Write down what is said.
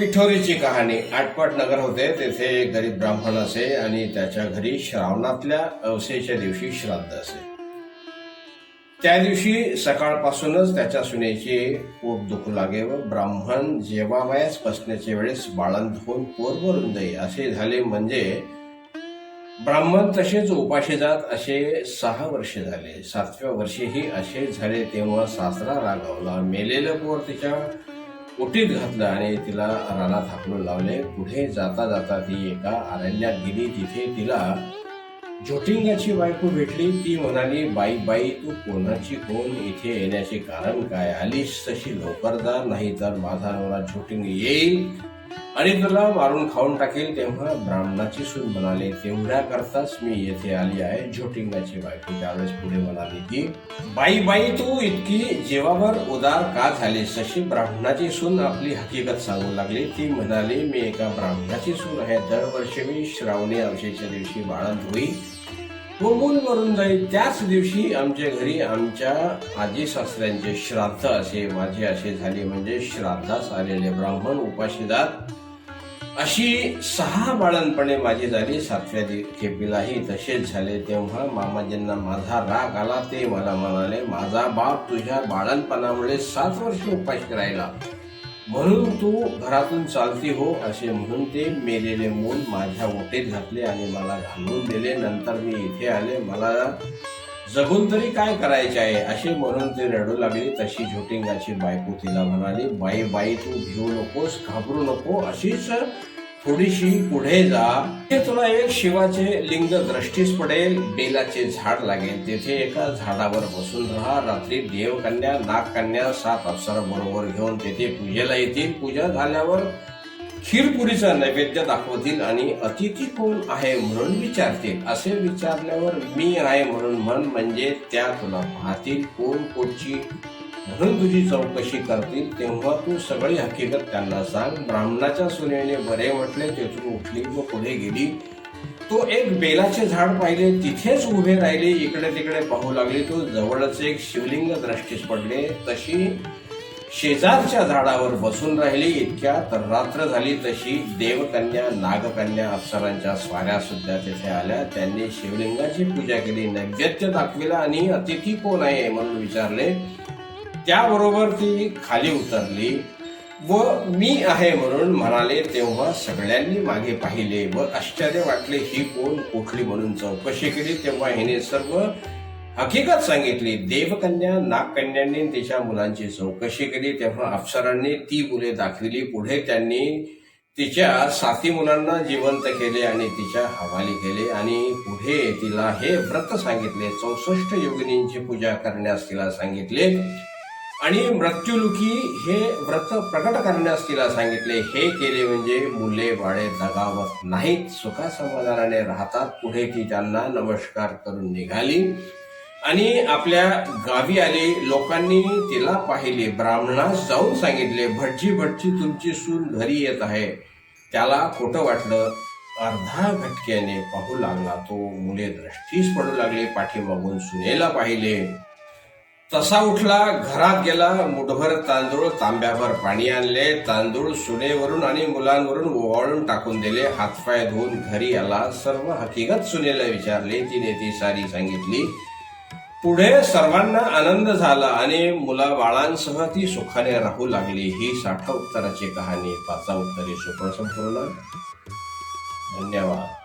पिठोरीची कहाणी. आटपट नगर होते. तेथे एक गरीब ब्राह्मण असे आणि त्याच्या घरी श्रावणातल्या अवसेच्या दिवशी श्राद्ध असे. त्या दिवशी सकाळपासूनच त्याच्या सुनेचे पोट दुखू लागे व ब्राह्मण जेवावयास बसण्याच्या वेळेस बाळंत होऊन पोरवरून जाई. असे झाले म्हणजे ब्राह्मण तसेच उपाशी जात असे सहा वर्षे झाले. सातव्या वर्षीही असे झाले तेव्हा सासरा रागावला. मेलेलं पोर तिच्या ओटीत घातलं आणि तिला रानात हाकलून लावले. पुढे जाता जाता ती एका अरण्यात गेली. तिथे तिला जोटिंगाची बायको भेटली. ती म्हणाली बाई बाई तू कोणाची कोण? इथे येण्याचे कारण काय? आलीस तशी लवकर जा नाही तर माझा नवरा झोटिंग येईल आणि तुला मारून खाऊन टाकेल तेव्हा ब्राह्मणाची सून म्हणाले तेवढ्या करताच मी येथे आली आहे झोटिंगाची बायको त्यावेळेस पुढे म्हणाली की बाई बाई तू इतकी जेवावर उदार का झाली तशी ब्राह्मणाची सून आपली हकीकत सांगू लागली. ती म्हणाली मी एका ब्राह्मणाची सून आहे. दरवर्षी मी श्रावणी अवशेच्या दिवशी बाळंत होई. व मूल मरून जाईल त्याच दिवशी आमच्या घरी आमच्या आजी सासऱ्यांचे श्राद्ध असे माझे असे झाले. म्हणजे श्राद्धास आलेले ब्राह्मण उपाशी जात अशी सहा बाळणपणे माझी झाली. सातव्या खेपीलाही तसेच झाले. तेव्हा मामाजींना माझा राग आला. ते मला म्हणाले माझा बाप तुझ्या बाळणपणामुळे सात वर्ष उपाश राहिला. म्हणून तू घरातून चालती हो असे म्हणून ते मेलेले मूल माझ्या ओटेत घातले आणि मला घालून दिले. नंतर मी इथे आले. मला जगून तरी काय करायचे आहे? असे म्हणून ती रडू लागली. तशी झोटिंगाची बायको तिला म्हणाली बाई बाई तू घेऊ नकोस घाबरू नको. अशीच थोडीशी पुढे जा. ते तुला एक शिवाचे लिंग दृष्टीस पडेल. बेलाचे झाड लागेल. तेथे एका झाडावर बसून राहा. रात्री देवकन्या नागकन्या सात अप्सरा बरोबर घेऊन तेथे पूजेला येतील. पूजा झाल्यावर खीरपुरीचा नैवेद्य दाखवतील आणि अतिथी कोण आहे म्हणून विचारतील. असे विचारल्यावर मी आहे म्हणून म्हण म्हणजे त्या तुला पाहतील कोण कोणची म्हणून तुझी चौकशी करतील. तेव्हा तू सगळी हकीकत त्यांना सांग. ब्राह्मणाच्या सुनेने बरे म्हटले तेथून उठली व पुढे गेली. तो एक बेलाचे झाड पाहिले तिथेच उभे राहिले. इकडे तिकडे पाहू लागले तो. जवळच एक शिवलिंग दृष्टीस पडले. तशी शेजारच्या झाडावर बसून राहिली इतक्यात रात्र झाली तशी देवकन्या नागकन्या अप्सरांच्या स्वाऱ्या सुद्धा तिथे आल्या. त्यांनी शिवलिंगाची पूजा केली नैवेद्य दाखविला आणि अतिथी कोण आहे? म्हणून विचारले. त्याबरोबर ती खाली उतरली व मी आहे म्हणून म्हणाले. तेव्हा सगळ्यांनी मागे पाहिले व आश्चर्य वाटले ही कोण? कुठली म्हणून चौकशी केली. तेव्हा हिने सर्व हकीकत सांगितली. देवकन्या नागकन्यांनी तिच्या मुलांची चौकशी केली. तेव्हा अप्सरांनी ती मुले दाखविली. पुढे त्यांनी तिच्या साती मुलांना जिवंत केले आणि तिच्या हवाली केले. आणि पुढे तिला हे व्रत सांगितले. चौसष्ट योगिनींची पूजा करण्यास तिला सांगितले. आणि मृत्युलुकी हे व्रत प्रकट करण्यास तिला सांगितले. हे केले म्हणजे मुले बाळे दगावत नाहीत. सुखासमाधानाने राहतात. पुढे ती त्यांना नमस्कार करून निघाली. आणि आपल्या गावी आले लोकांनी तिला पाहिले. ब्राह्मणास जाऊन सांगितले भटजी भटजी तुमची सून घरी येत आहे. त्याला खोटं वाटलं. अर्धा घटक्याने पाहू लागला तो. मुले दृष्टीस पडू लागले. पाठीमागून सुनेला पाहिले. तसा उठला घरात गेला. मुठभर तांदूळ तांब्याभर पाणी आणले. तांदूळ सुनेवरून आणि मुलांवरून ओवाळून टाकून दिले. हातपाय धुवून घरी आला. सर्व हकीकत सुनेला विचारले. तिने ती सारी सांगितली. पुढे सर्वांना आनंद झाला आणि मुला बाळांसह ती सुखाने राहू लागली. ही साठा उत्तराची कहाणी. पाचा उत्तरे सुपण संपूर्ण धन्यवाद.